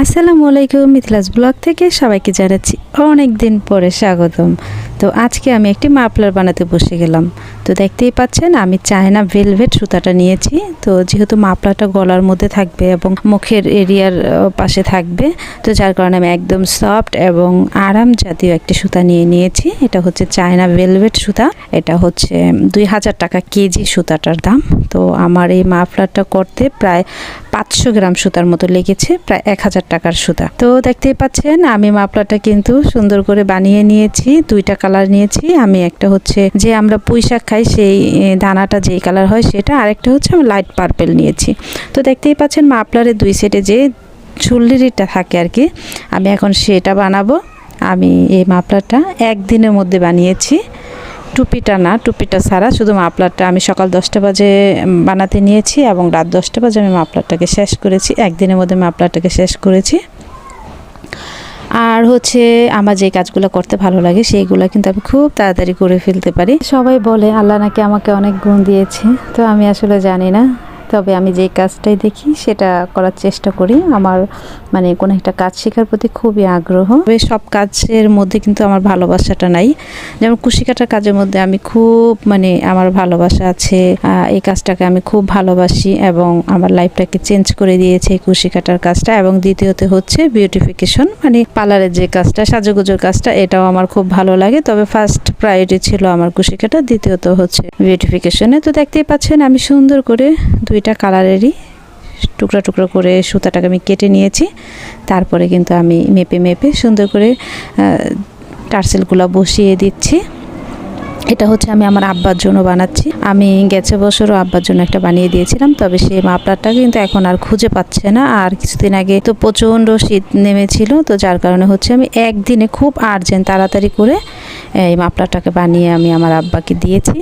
আসসালামু আলাইকুম মিথিলাস ব্লগ থেকে সবাইকে জানাচ্ছি অনেক দিন পরে স্বাগতম। তো আজকে আমি একটি মাফলার বানাতে বসে গেলাম। তো দেখতেই পাচ্ছেন, আমি চায়না ভেলভেট সুতাটা নিয়েছি। তো যেহেতু মাফলাটা গলার মধ্যে থাকবে এবং মুখের এরিয়ার পাশে থাকবে, তো যার কারণে আমি একদম সফট এবং আরাম জাতীয় একটি সুতা নিয়ে নিয়েছি। এটা হচ্ছে চায়না ভেলভেট সুতা। এটা হচ্ছে দুই হাজার টাকা কেজি সুতাটার দাম। তো আমার এই মাফলারটা করতে প্রায় পাঁচশো গ্রাম সুতার মতো লেগেছে, প্রায় এক হাজার টাকার সুতা। তো দেখতেই পাচ্ছেন, আমি মাফলারটা কিন্তু সুন্দর করে বানিয়ে নিয়েছি। দুইটা কালার নিয়েছি। আমি একটা হচ্ছে যে আমরা পুঁই শাক খাই, সেই দানাটা যেই কালার হয় সেটা, আরেকটা হচ্ছে আমি লাইট পার্পেল নিয়েছি। তো দেখতেই পাচ্ছেন মাফলারের দুই সেটে যে চুল্লিটা থাকে আর কি আমি এখন সেটা বানাবো। আমি এই মাফলারটা একদিনের মধ্যে বানিয়েছি। টুপিটা না, টুপিটা ছাড়া শুধু মাফলারটা আমি সকাল দশটা বাজে বানাতে নিয়েছি এবং রাত দশটা বাজে আমি মাফলারটাকে শেষ করেছি। একদিনের মধ্যে মাফলারটাকে শেষ করেছি। আর হচ্ছে আমার যে কাজগুলো করতে ভালো লাগে সেইগুলো কিন্তু আমি খুব তাড়াতাড়ি করে ফেলতে পারি। সবাই বলে, আল্লাহ নাকি আমাকে অনেক গুণ দিয়েছে। তো আমি আসলে জানি না। তবে আমি যে কাজটাই দেখি সেটা করার চেষ্টা করি। আমার মানে কোনো একটা কাজ শেখার প্রতি খুবই আগ্রহ। তবে সব কাজের মধ্যে কিন্তু আমার ভালোবাসাটা নাই। যেমন কুশি কাটার কাজের মধ্যে আমি খুব মানে আমার ভালোবাসা আছে। এই কাজটাকে আমি খুব ভালোবাসি এবং আমার লাইফটাকে চেঞ্জ করে দিয়েছে এই কুশি কাটার কাজটা। এবং দ্বিতীয়ত হচ্ছে বিউটিফিকেশন। মানে পার্লারের যে কাজটা, সাজুগুজোর কাজটা, এটাও আমার খুব ভালো লাগে। তবে ফার্স্ট প্রায়োরিটি ছিল আমার কুশি কাটা। দ্বিতীয়ত হচ্ছে বিউটিফিকেশনে। তো দেখতেই পাচ্ছেন আমি সুন্দর করে দুইটা কালারেরই টুকরা টুকরা করে সুতাটাকে আমি কেটে নিয়েছি। তারপরে কিন্তু আমি মেপে মেপে সুন্দর করে টার্সেলগুলো বসিয়ে দিচ্ছি। এটা হচ্ছে আমি আমার আব্বার জন্য বানাচ্ছি। আমি গেছে বছরও আব্বার জন্য একটা বানিয়ে দিয়েছিলাম, তবে সেই মাপলারটা কিন্তু এখন আর খুঁজে পাচ্ছে না। আর কিছুদিন আগে তো প্রচণ্ড শীত নেমেছিল, তো যার কারণে হচ্ছে আমি একদিনে খুব আর্জেন্ট তাড়াতাড়ি করে এই মাপলারটাকে বানিয়ে আমি আমার আব্বাকে দিয়েছি।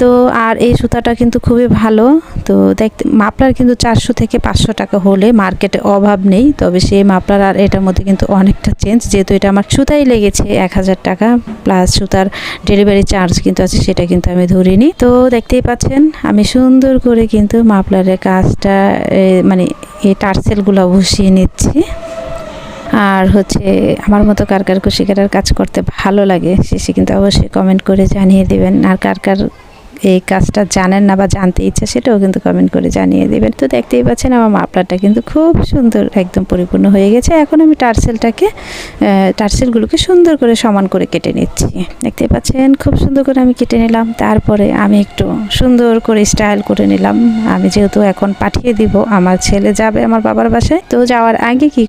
তো আর এই সুতাটা কিন্তু খুবই ভালো। তো দেখতে মাপলার কিন্তু চারশো থেকে পাঁচশো টাকা হলে মার্কেটে অভাব নেই। তবে সেই মাপলার আর এটার মধ্যে কিন্তু অনেকটা চেঞ্জ যেহেতু এটা আমার সুতাই লেগেছে এক হাজার টাকা প্লাস সুতার ডেলিভারি চার্জ কিন্তু আছে, সেটা কিন্তু আমি ধরিনি। তো দেখতেই পাচ্ছেন, আমি সুন্দর করে কিন্তু মাপলারের কাজটা মানে এই টার্সেলগুলো বসিয়ে নিচ্ছি। আর হচ্ছে, আমার মতো কার কার খুশি কাটার কাজ করতে ভালো লাগে, শেষে কিন্তু অবশ্যই কমেন্ট করে জানিয়ে দেবেন। আর কার কার এই কাজটা জানেন না বা জানতে ইচ্ছা সেটাও কিন্তু কমেন্ট করে জানিয়ে দেবেন। তো দেখতেই পাচ্ছেন আমার মাপলারটা কিন্তু খুব সুন্দর একদম পরিপূর্ণ হয়ে গেছে। এখন আমি টার্সেলটাকে টার্সেলগুলোকে সুন্দর করে সমান করে কেটে নিচ্ছি। দেখতেই পাচ্ছেন, খুব সুন্দর করে আমি কেটে নিলাম। তারপরে আমি একটু সুন্দর করে স্টাইল করে নিলাম। আমি যেহেতু এখন পাঠিয়ে দিব, আমার ছেলে যাবে আমার বাবার বাসায়। তো যাওয়ার আগে কি